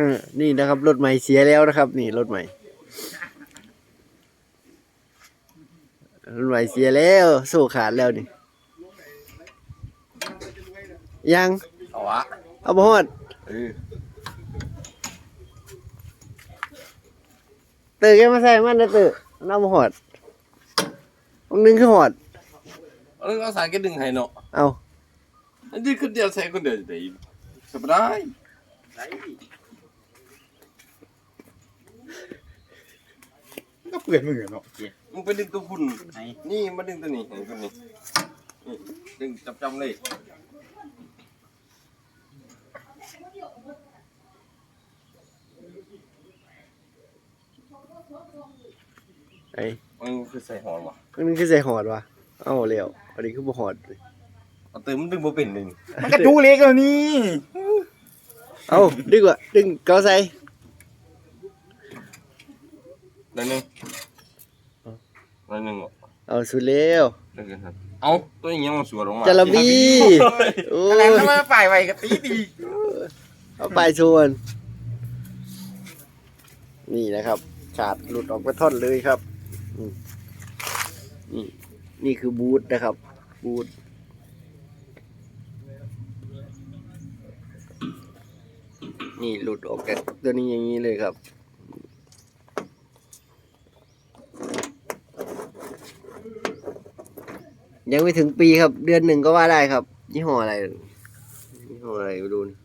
เออนี่นะครับรถใหม่เสียแล้วนะครับ นี่รถใหม่รถใหม่เสียแล้วโซ่ขาดแล้วนี่ยังเอาวะเอาบ่ฮอดเออตื่นแกมาใส่มันนะตื่นน้ำบ่ฮอดองนึงคือฮอดเออเอาสายก็ดึงให้เนาะเอาอันนี้คนเดียวใส่คนเดียวจะได้สบาย ก็เปื่อยมือเนาะมึงไปดึงตัวคุณนี่มาดึงตัวนี้ให้ตัวนี้นี่ดึงจับจำเลยไอ้มันคือใส่หอนวะองนึงคือใส่ฮอดวะเอาแล้วอันนี้คือบ่ฮอดเอาเติมมันดึงบ่เป็นดึงมันกระดูเล็กแล้วนี่ เอาดึงว่ะดึงเกาใส่ ได้หนึงได้หนึงอะเอาสุดแล้วได้กันครับเอาตัวนี้ยังมันสวนลงมาจระบีโอ้อะไรยทำไมฝ่ายไวกับตีตีเอาไปชวน นี่นะครับ ขาดหลุดออกไปท่อนเลยครับอืมนี่นี่คือบูทนะครับ บูทนี่หลุดออกจากตัวนี้อย่างนี้เลยครับ ยังไม่ถึงปีครับ เดือนหนึ่งก็ว่าได้ครับ ยี่ห้ออะไร ยี่ห้ออะไรไม่รู้นี่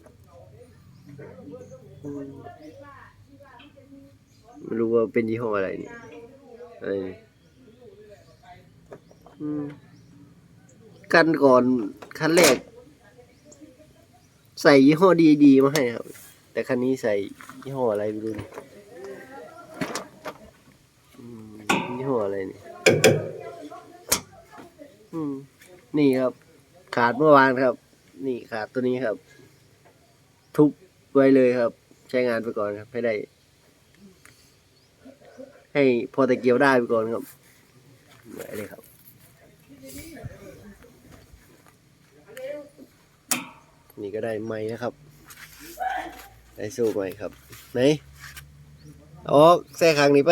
ไม่รู้ว่าเป็นยี่ห้ออะไรนี่อะไรนี่อืมกันก่อนคันแรก ใส่ยี่ห้อดีๆมาให้ครับ แต่คันนี้ใส่ยี่ห้ออะไรไม่รู้นี่ยี่ห้ออะไรนี่ นี่ครับ ขาดเมื่อวานครับ นี่ขาดตัวนี้ครับ ทุบไว้เลยครับ ใช้งานไปก่อนครับ ให้ได้ ให้พอตะเกียวได้ไปก่อนครับไว้เลยครับนี่ก็ได้ไม้นะครับ ได้สู้ไม้ครับ ไหนเอาออกแส่ขางนี้ไป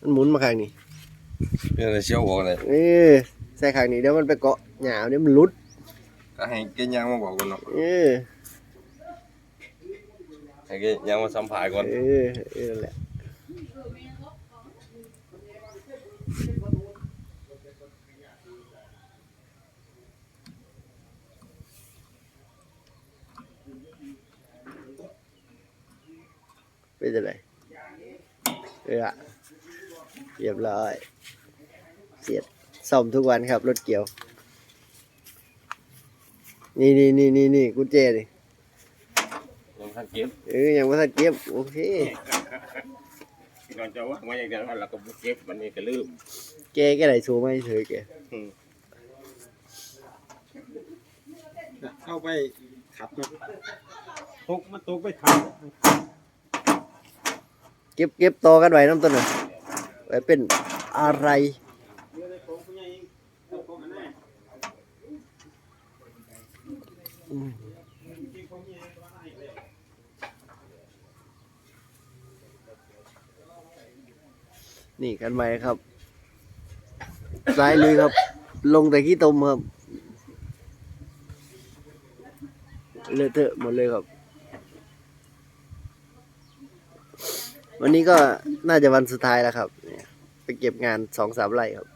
มันหมุนมาขางนี้เพื่อนเชี่ยวหัวเลยเออ ใส่ขางนี้เดี๋ยวมันไปเกาะหยาวเดี๋ยวมันหลุดก็ให้แกยังมาบอกกันเนาะเออให้แกยังมาสัมภาษณ์ก่อนเออเออนั่นแหละเป็นอะไรเอออะเรียบร้อยเสียด ซ่อมทุกวันครับ รถเกี่ยว นี่นี่นี่นี่นี่กุญแจนี่ยังทันเก็บเออยังไม่ทันเก็บโอเคก่อนจะว่ามาอย่างเดียวเราก็บ่เก็บวันนี้ก็ลืมแกแกไหนโชว์ไม่เฉยแกเข้าไปขับรถตกมาตกไปขับเก็บเก็บต่อกันไว้น้ำต้นน่ะไว้เป็นอะไรอืม นี่กันไว้ครับซ้ายเลยครับ ลงแต่ขี้ตมครับ เลอะเทอะหมดเลยครับ วันนี้ก็น่าจะวันสุดท้ายแล้วครับ เนี่ยไปเก็บงานสองสามไร่ครับ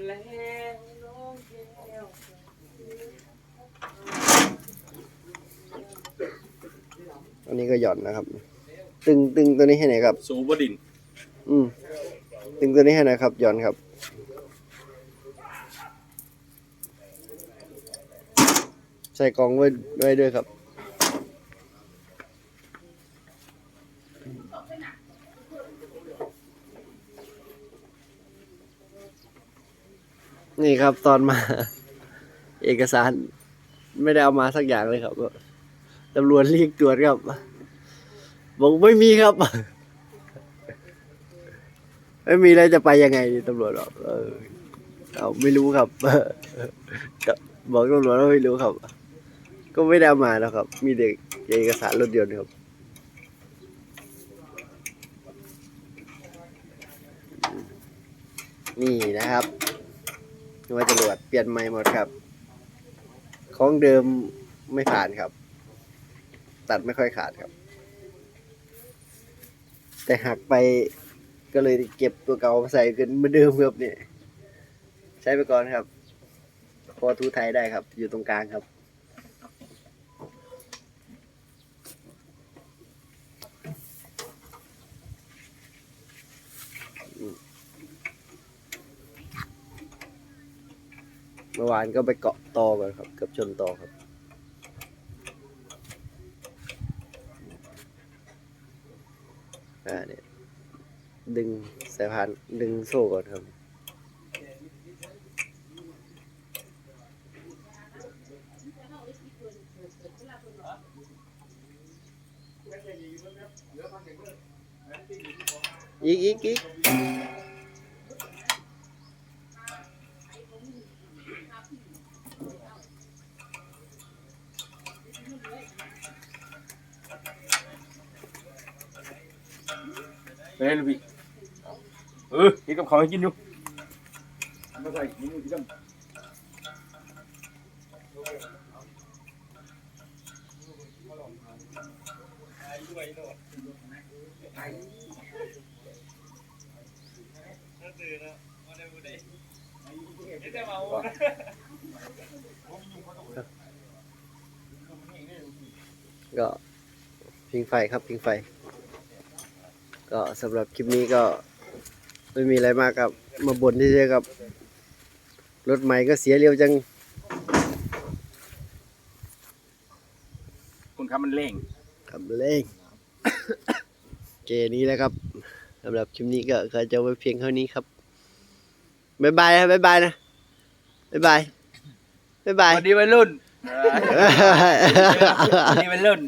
อันนี้ก็หย่อนนะครับ ตึงตึงตัวนี้ให้ไหนอยครับ สูบดินอืมตึงตัวนี้ให้หน่อยครับหย่อนครับ ใส่กล่องไว้ไว้ด้วยครับ นี่ครับตอนมา เอกสารไม่ได้เอามาสักอย่างเลยครับตำรวจเรียกตรวจครับ บอกไม่มีครับ ไม่มีแล้วจะไปยังไงตำรวจบอกเออเอาไม่รู้ครับ บอกตำรวจว่าไม่รู้ครับ ก็ไม่ได้เอามาแล้วครับ มีเด็กเอกสารรถยนต์ครับนี่นะครับ ว่าจรวดเปลี่ยนใหม่หมดครับ ของเดิมไม่ผ่านครับ ตัดไม่ค่อยขาดครับ แต่หักไปก็เลยเก็บตัวเก่ามาใส่กันเหมือนเดิมครับเนี่ยใช้ไปก่อนครับ พอทูไทยได้ครับ อยู่ตรงกลางครับ มื่อวานก็ไปเกาะตอก่อนครับ เกือบชนตอครับ อ่าเนี่ยดึงสายพานดึงโซ่ก่อนครับอีกอีกอีก ไปเลยลูกพี่เออกินกับเของให้กินอยู่มาใส่กินอยู่ที่กันก็พิงไฟครับพิงไฟ ก็สำหรับคลิปนี้ก็ไม่มีอะไรมากครับ มาบ่นที่เจอกับ รถใหม่ก็เสียเร็วจัง คุณครับมันเร่ง ครับเล่ง เกนี้แหละครับสำหรับคลิปนี้ก็ก็จะไว้เพียงเท่านี้ครับบ๊ายบายนะบ๊ายบายนะบ๊ายบายบ๊ายบายสวัสดีวัยรุ่นสวัสดีวัยรุ่น